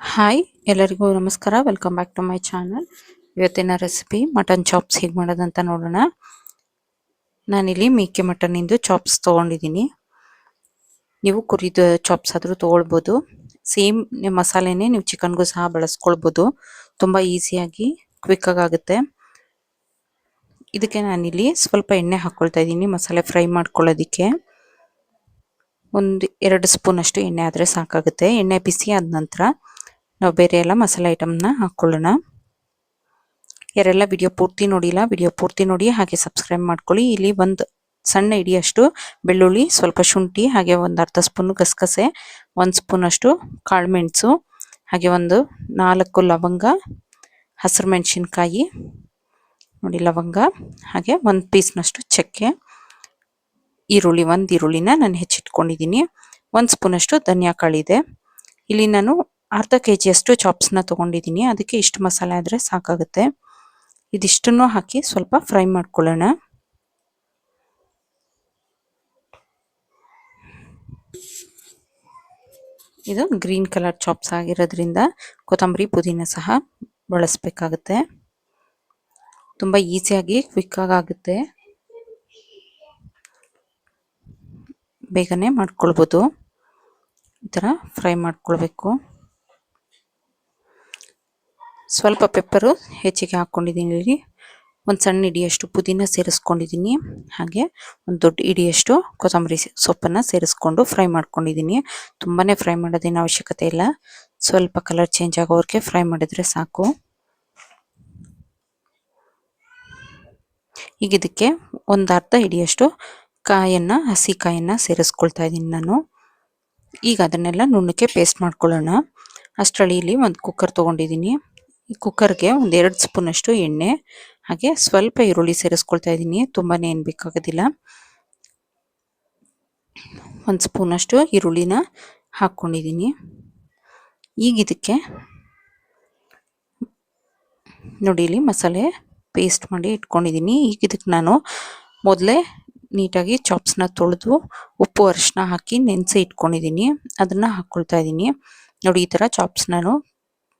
Hi, ಎಲ್ಲರಿಗೂ ನಮಸ್ಕಾರ. Welcome back to my channel ಇವತ್ತಿನ ರೆಸಿಪಿ ಮಟನ್ ಚಾಪ್ಸ್ ಹೇಗೆ ಮಾಡೋದಂತ ನೋಡೋಣ. ನಾನಿಲ್ಲಿ ಮೇಕೆ ಮಟನಿಂದು ಚಾಪ್ಸ್ ತೊಗೊಂಡಿದ್ದೀನಿ. ನೀವು ಕುರಿದ ಚಾಪ್ಸ್ ಆದರೂ ತೊಗೊಳ್ಬೋದು. ಸೇಮ್ ಮಸಾಲೆನೇ ನೀವು ಚಿಕನ್ಗೂ ಸಹ ಬಳಸ್ಕೊಳ್ಬೋದು. ತುಂಬ ಈಸಿಯಾಗಿ ಕ್ವಿಕ್ಕಾಗಿ ಆಗುತ್ತೆ. ಇದಕ್ಕೆ ನಾನಿಲ್ಲಿ ಸ್ವಲ್ಪ ಎಣ್ಣೆ ಹಾಕ್ಕೊಳ್ತಾ ಇದ್ದೀನಿ, ಮಸಾಲೆ ಫ್ರೈ ಮಾಡ್ಕೊಳ್ಳೋದಕ್ಕೆ. ಒಂದು ಎರಡು ಸ್ಪೂನ್ ಅಷ್ಟು ಎಣ್ಣೆ ಆದರೆ ಸಾಕಾಗುತ್ತೆ. ಎಣ್ಣೆ ಬಿಸಿ ಆದ ನಂತರ ನಾವು ಬೇರೆ ಎಲ್ಲ ಮಸಾಲೆ ಐಟಮ್ನ ಹಾಕ್ಕೊಳ್ಳೋಣ ಯಾರೆಲ್ಲ ವಿಡಿಯೋ ಪೂರ್ತಿ ನೋಡಿಲ್ಲ ವಿಡಿಯೋ ಪೂರ್ತಿ ನೋಡಿ ಹಾಗೆ ಸಬ್ಸ್ಕ್ರೈಬ್ ಮಾಡ್ಕೊಳ್ಳಿ. ಇಲ್ಲಿ ಒಂದು ಸಣ್ಣ ಇಡಿಯಷ್ಟು ಬೆಳ್ಳುಳ್ಳಿ ಸ್ವಲ್ಪ ಶುಂಠಿ, ಹಾಗೆ ಒಂದು ಅರ್ಧ ಸ್ಪೂನು ಗಸಗಸೆ, ಒಂದು ಸ್ಪೂನ್ ಅಷ್ಟು ಕಾಳುಮೆಣಸು ಹಾಗೆ ಒಂದು ನಾಲ್ಕು ಲವಂಗ, ಹಸಿರು ಮೆಣಸಿನ್ಕಾಯಿ, ನೋಡಿ ಲವಂಗ, ಹಾಗೆ ಒಂದು ಪೀಸ್ನಷ್ಟು ಚಕ್ಕೆ, ಈರುಳ್ಳಿ, ಒಂದು ಈರುಳ್ಳಿನ ನಾನು ಹೆಚ್ಚಿಟ್ಕೊಂಡಿದ್ದೀನಿ ಒಂದು ಸ್ಪೂನಷ್ಟು ಧನಿಯಾ ಕಾಳಿದೆ ಇಲ್ಲಿ ನಾನು ಅರ್ಧ ಕೆ ಜಿಯಷ್ಟು ಚಾಪ್ಸ್ನ ತೊಗೊಂಡಿದ್ದೀನಿ ಅದಕ್ಕೆ ಇಷ್ಟು ಮಸಾಲೆ ಆದರೆ ಸಾಕಾಗುತ್ತೆ. ಇದಿಷ್ಟನ್ನು ಹಾಕಿ ಸ್ವಲ್ಪ ಫ್ರೈ ಮಾಡ್ಕೊಳ್ಳೋಣ. ಇದು ಗ್ರೀನ್ ಕಲರ್ ಚಾಪ್ಸ್ ಆಗಿರೋದ್ರಿಂದ ಕೊತ್ತಂಬರಿ ಪುದೀನ ಸಹ ಬಳಸಬೇಕಾಗುತ್ತೆ. ತುಂಬ ಈಸಿಯಾಗಿ ಕ್ವಿಕ್ಕಾಗಿ ಆಗುತ್ತೆ. ಬೇಗನೆ ಮಾಡ್ಕೊಳ್ಬೋದು. ಈ ಥರ ಫ್ರೈ ಮಾಡ್ಕೊಳ್ಬೇಕು. ಸ್ವಲ್ಪ ಪೆಪ್ಪರು ಹೆಚ್ಚಿಗೆ ಹಾಕ್ಕೊಂಡಿದ್ದೀನಿ ಒಂದು ಸಣ್ಣ ಇಡಿಯಷ್ಟು ಪುದೀನ ಸೇರಿಸ್ಕೊಂಡಿದ್ದೀನಿ. ಹಾಗೆ ಒಂದು ದೊಡ್ಡ ಇಡಿಯಷ್ಟು ಕೊತ್ತಂಬರಿ ಸೊಪ್ಪನ್ನು ಸೇರಿಸ್ಕೊಂಡು ಫ್ರೈ ಮಾಡ್ಕೊಂಡಿದ್ದೀನಿ. ತುಂಬಾ ಫ್ರೈ ಮಾಡೋದೇನು ಅವಶ್ಯಕತೆ ಇಲ್ಲ. ಸ್ವಲ್ಪ ಕಲರ್ ಚೇಂಜ್ ಆಗೋವರೆಗೆ ಫ್ರೈ ಮಾಡಿದರೆ ಸಾಕು. ಈಗ ಇದಕ್ಕೆ ಒಂದು ಅರ್ಧ ಹಿಡಿಯಷ್ಟು ಕಾಯನ್ನು, ಹಸಿ ಕಾಯನ್ನು ಸೇರಿಸ್ಕೊಳ್ತಾ ಇದ್ದೀನಿ ನಾನು. ಈಗ ಅದನ್ನೆಲ್ಲ ನುಣ್ಣಕ್ಕೆ ಪೇಸ್ಟ್ ಮಾಡ್ಕೊಳ್ಳೋಣ. ಅಷ್ಟರಲ್ಲಿ ಇಲ್ಲಿ ಒಂದು ಕುಕ್ಕರ್ ತೊಗೊಂಡಿದ್ದೀನಿ. ಕುಕ್ಕರ್ಗೆ ಒಂದು ಎರಡು ಸ್ಪೂನಷ್ಟು ಎಣ್ಣೆ, ಹಾಗೆ ಸ್ವಲ್ಪ ಈರುಳ್ಳಿ ಸೇರಿಸ್ಕೊಳ್ತಾ ಇದ್ದೀನಿ ತುಂಬಾ ಏನು ಬೇಕಾಗೋದಿಲ್ಲ. ಒಂದು ಸ್ಪೂನಷ್ಟು ಈರುಳ್ಳಿನ ಹಾಕ್ಕೊಂಡಿದ್ದೀನಿ. ಈಗ ಇದಕ್ಕೆ ನೋಡಿ ಇಲ್ಲಿ ಮಸಾಲೆ ಪೇಸ್ಟ್ ಮಾಡಿ ಇಟ್ಕೊಂಡಿದ್ದೀನಿ. ಈಗ ಇದಕ್ಕೆ ನಾನು ಮೊದಲೇ ನೀಟಾಗಿ ಚಾಪ್ಸ್ನ ತೊಳೆದು ಉಪ್ಪು ಅರಿಶಿನ ಹಾಕಿ ನೆನೆಸಿ ಇಟ್ಕೊಂಡಿದ್ದೀನಿ. ಅದನ್ನು ಹಾಕ್ಕೊಳ್ತಾ ಇದ್ದೀನಿ. ನೋಡಿ ಈ ಥರ ಚಾಪ್ಸ್ ನಾನು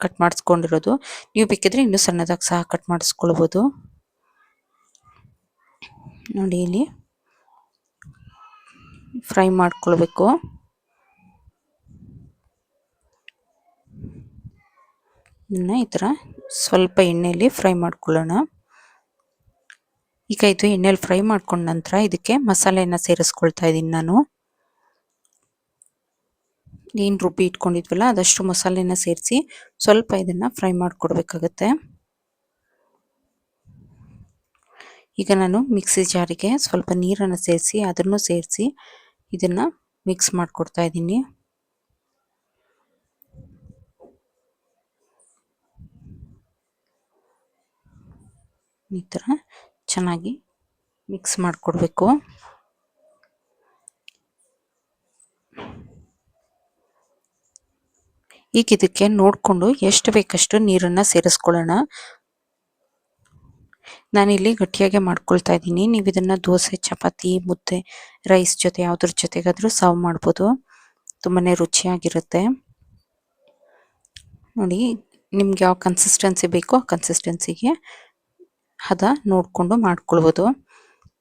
ಕಟ್ ಮಾಡಿಸ್ಕೊಂಡಿರೋದು. ನೀವು ಬೇಕಿದ್ರೆ ಇನ್ನೂ ಸಣ್ಣದಾಗಿ ಸಹ ಕಟ್ ಮಾಡಿಸ್ಕೊಳ್ಬೋದು. ನೋಡಿ ಇಲ್ಲಿ. ಫ್ರೈ ಮಾಡ್ಕೊಳ್ಬೇಕು. ಇದನ್ನು ಈ ಥರ ಸ್ವಲ್ಪ ಎಣ್ಣೆಯಲ್ಲಿ ಫ್ರೈ ಮಾಡ್ಕೊಳ್ಳೋಣ. ಈಗ ಇದು ಎಣ್ಣೆಯಲ್ಲಿ ಫ್ರೈ ಮಾಡ್ಕೊಂಡ ನಂತರ ಇದಕ್ಕೆ ಮಸಾಲೆಯನ್ನು ಸೇರಿಸ್ಕೊಳ್ತಾ ಇದ್ದೀನಿ ನಾನು. ಏನು ರುಬ್ಬಿ ಇಟ್ಕೊಂಡಿದ್ವಲ್ಲ, ಅದಷ್ಟು ಮಸಾಲೆನ ಸೇರಿಸಿ ಸ್ವಲ್ಪ ಇದನ್ನು ಫ್ರೈ ಮಾಡಿಕೊಡ್ಬೇಕಾಗತ್ತೆ. ಈಗ ನಾನು ಮಿಕ್ಸಿ ಜಾರಿಗೆ ಸ್ವಲ್ಪ ನೀರನ್ನು ಸೇರಿಸಿ, ಅದನ್ನು ಸೇರಿಸಿ ಇದನ್ನು ಮಿಕ್ಸ್ ಮಾಡಿಕೊಡ್ತಾ ಇದ್ದೀನಿ. ಈ ಥರ ಚೆನ್ನಾಗಿ ಮಿಕ್ಸ್ ಮಾಡಿಕೊಡ್ಬೇಕು. ಈಗ ಇದಕ್ಕೆ ನೋಡಿಕೊಂಡು ಎಷ್ಟು ಬೇಕಷ್ಟು ನೀರನ್ನು ಸೇರಿಸ್ಕೊಳ್ಳೋಣ. ನಾನಿಲ್ಲಿ ಗಟ್ಟಿಯಾಗೆ ಮಾಡ್ಕೊಳ್ತಾ ಇದ್ದೀನಿ. ನೀವು ಇದನ್ನು ದೋಸೆ, ಚಪಾತಿ, ಮುದ್ದೆ, ರೈಸ್ ಜೊತೆ ಯಾವುದ್ರ ಜೊತೆಗಾದರೂ ಸರ್ವ್ ಮಾಡ್ಬೋದು. ತುಂಬಾ ರುಚಿಯಾಗಿರುತ್ತೆ. ನೋಡಿ, ನಿಮ್ಗೆ ಯಾವ ಕನ್ಸಿಸ್ಟೆನ್ಸಿ ಬೇಕೋ ಆ ಕನ್ಸಿಸ್ಟೆನ್ಸಿಗೆ ಹದ ನೋಡಿಕೊಂಡು ಮಾಡ್ಕೊಳ್ಬೋದು.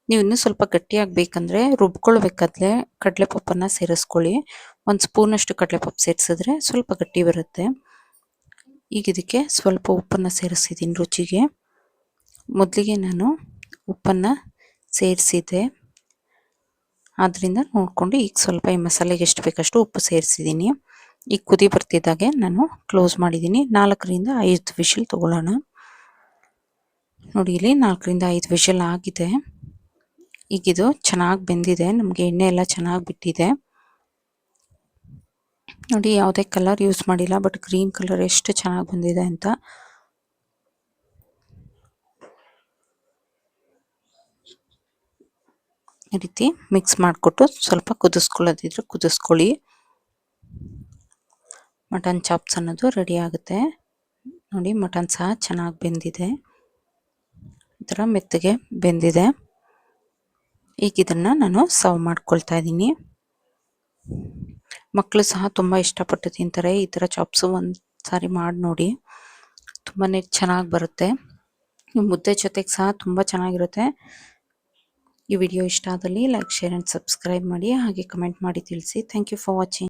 ನೀವು ಇನ್ನೂ ಸ್ವಲ್ಪ ಗಟ್ಟಿಯಾಗಿ ಬೇಕಂದರೆ ರುಬ್ಕೊಳ್ಬೇಕಾದ್ರೆ ಕಡಲೆಪಪ್ಪನ್ನು ಸೇರಿಸ್ಕೊಳ್ಳಿ. ಒಂದು ಸ್ಪೂನಷ್ಟು ಕಡಲೆಪಪ್ಪು ಸೇರಿಸಿದ್ರೆ ಸ್ವಲ್ಪ ಗಟ್ಟಿ ಬರುತ್ತೆ. ಈಗ ಇದಕ್ಕೆ ಸ್ವಲ್ಪ ಉಪ್ಪನ್ನು ಸೇರಿಸಿದ್ದೀನಿ ರುಚಿಗೆ. ಮೊದಲಿಗೆ ನಾನು ಉಪ್ಪನ್ನು ಸೇರಿಸಿದ್ದೆ. ಆದ್ದರಿಂದ ನೋಡಿಕೊಂಡು ಈಗ ಸ್ವಲ್ಪ ಈ ಮಸಾಲೆಗೆ ಎಷ್ಟು ಬೇಕಷ್ಟು ಉಪ್ಪು ಸೇರಿಸಿದ್ದೀನಿ ಈಗ ಕುದಿ ಬರ್ತಿದ್ದಾಗೆ ನಾನು ಕ್ಲೋಸ್ ಮಾಡಿದ್ದೀನಿ ನಾಲ್ಕರಿಂದ ಐದು ವಿಷಲ್ ತೊಗೊಳ್ಳೋಣ. ನೋಡಿ ಇಲ್ಲಿ ನಾಲ್ಕರಿಂದ ಐದು ವಿಷಲ್ ಆಗಿದೆ. ಈಗಿದು ಚೆನ್ನಾಗಿ ಬೆಂದಿದೆ, ನಮಗೆ ಎಣ್ಣೆ ಎಲ್ಲ ಚೆನ್ನಾಗಿ ಬಿಟ್ಟಿದೆ. ನೋಡಿ ಯಾವುದೇ ಕಲರ್ ಯೂಸ್ ಮಾಡಿಲ್ಲ ಬಟ್ ಗ್ರೀನ್ ಕಲರ್ ಎಷ್ಟು ಚೆನ್ನಾಗಿ ಬಂದಿದೆ ಅಂತ. ಈ ರೀತಿ ಮಿಕ್ಸ್ ಮಾಡಿಕೊಟ್ಟು ಸ್ವಲ್ಪ ಕುದಿಸ್ಕೊಳ್ಳೋದಿದ್ರೆ ಕುದಿಸ್ಕೊಳ್ಳಿ. ಮಟನ್ ಚಾಪ್ಸ್ ಅನ್ನೋದು ರೆಡಿ ಆಗುತ್ತೆ. ನೋಡಿ ಮಟನ್ ಸಹ ಚೆನ್ನಾಗಿ ಬೆಂದಿದೆ. ಈ ಮೆತ್ತಗೆ ಬೆಂದಿದೆ. ಈಗ ಇದನ್ನು ನಾನು ಸರ್ವ್ ಮಾಡ್ಕೊಳ್ತಾ ಇದ್ದೀನಿ. ಮಕ್ಕಳು ಸಹ ತುಂಬ ಇಷ್ಟಪಟ್ಟು ತಿಂತಾರೆ. ಈ ಥರ ಚಾಪ್ಸು ಒಂದು ಸಾರಿ ಮಾಡಿ ನೋಡಿ. ತುಂಬಾನೇ ಚೆನ್ನಾಗಿ ಬರುತ್ತೆ. ಮುದ್ದೆ ಜೊತೆಗೆ ಸಹ ತುಂಬಾ ಚೆನ್ನಾಗಿರುತ್ತೆ. ಈ ವಿಡಿಯೋ ಇಷ್ಟ ಆದಲ್ಲಿ ಲೈಕ್ ಶೇರ್ ಅಂಡ್ ಸಬ್ಸ್ಕ್ರೈಬ್ ಮಾಡಿ ಹಾಗೆ ಕಮೆಂಟ್ ಮಾಡಿ ತಿಳಿಸಿ. Thank you for watching